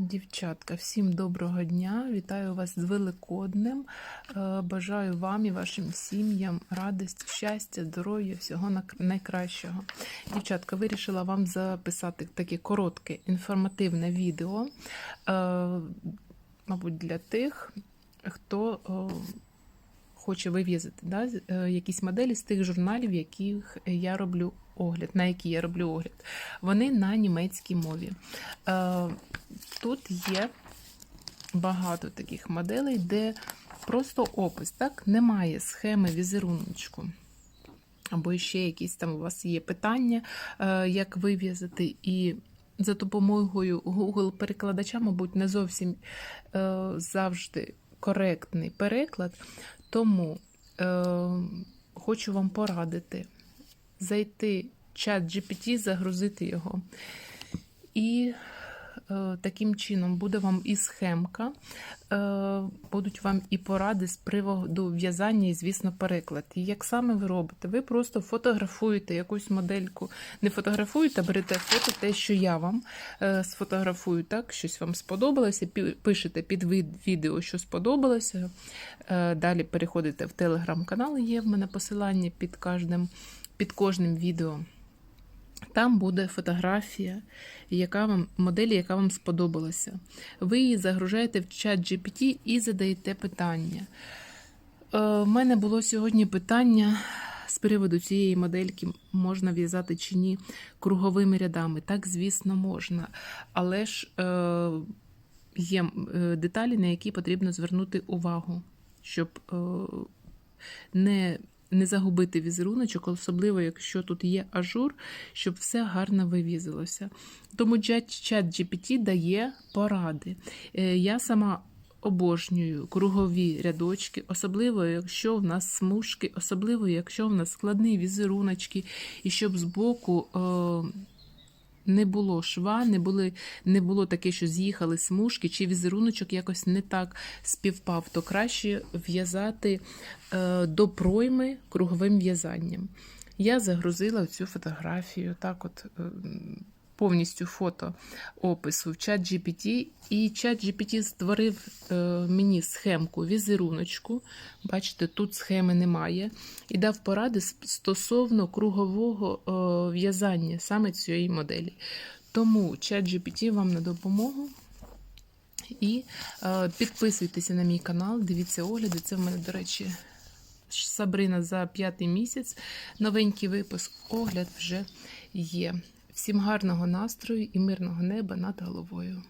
Дівчатка, всім доброго дня! Вітаю вас з Великоднем. Е, Бажаю вам і вашим сім'ям радості, щастя, здоров'я, всього найкращого. Дівчатка, вирішила вам записати таке коротке інформативне відео, е, мабуть, для тих, хто е, хоче вив'язати да, якісь моделі з тих журналів, яких я роблю огляд, на які я роблю огляд. Вони на німецькій мові. Е, Тут є багато таких моделей, де просто опис, так? Немає схеми візеруночку. Або ще якісь там у вас є питання, е, як вив'язати. І за допомогою Google-перекладача, мабуть, не зовсім е, завжди коректний переклад. Тому хочу вам порадити зайти в чат GPT, загрузити його. І е, таким чином буде вам і схемка, е, будуть вам і поради з приводу в'язання, і, звісно, переклад. І як саме ви робите? Ви просто фотографуєте якусь модельку, не фотографуєте, а берете фото, те, що я вам е, сфотографую, так, щось вам сподобалося, пишете під відео, що сподобалося. Е, Далі переходите в телеграм-канал, є в мене посилання під кожним, під кожним відео. Там буде фотографія, яка вам моделі, яка вам сподобалася. Ви її загружаєте в чат GPT і задаєте питання. Е, в мене було сьогодні питання з приводу цієї модельки, можна в'язати чи ні круговими рядами. Так, звісно, можна. Але ж е, є е, деталі, на які потрібно звернути увагу, щоб е, не не загубити візеруночок, особливо якщо тут є ажур, щоб все гарно вивізилося. Тому чат GPT дає поради. Е, Я сама обожнюю кругові рядочки, особливо якщо в нас смужки, особливо якщо в нас складні візеруночки, і щоб збоку. Е, не було шва, не, були, не було таке, що з'їхали смужки, чи візеруночок якось не так співпав, то краще в'язати е, до пройми круговим в'язанням. Я загрузила цю фотографію, так от е, повністю фото опису в чат GPT, і чат GPT створив е, мені схемку візеруночку. Бачите, тут схеми немає, і дав поради стосовно кругового е, в'язання саме цієї моделі. Тому чат GPT вам на допомогу. І е, підписуйтеся на мій канал, дивіться огляди. Це в мене, до речі, Сабрина за п'ятий місяць. Новенький випуск, огляд вже є. Всім гарного настрою і мирного неба над головою.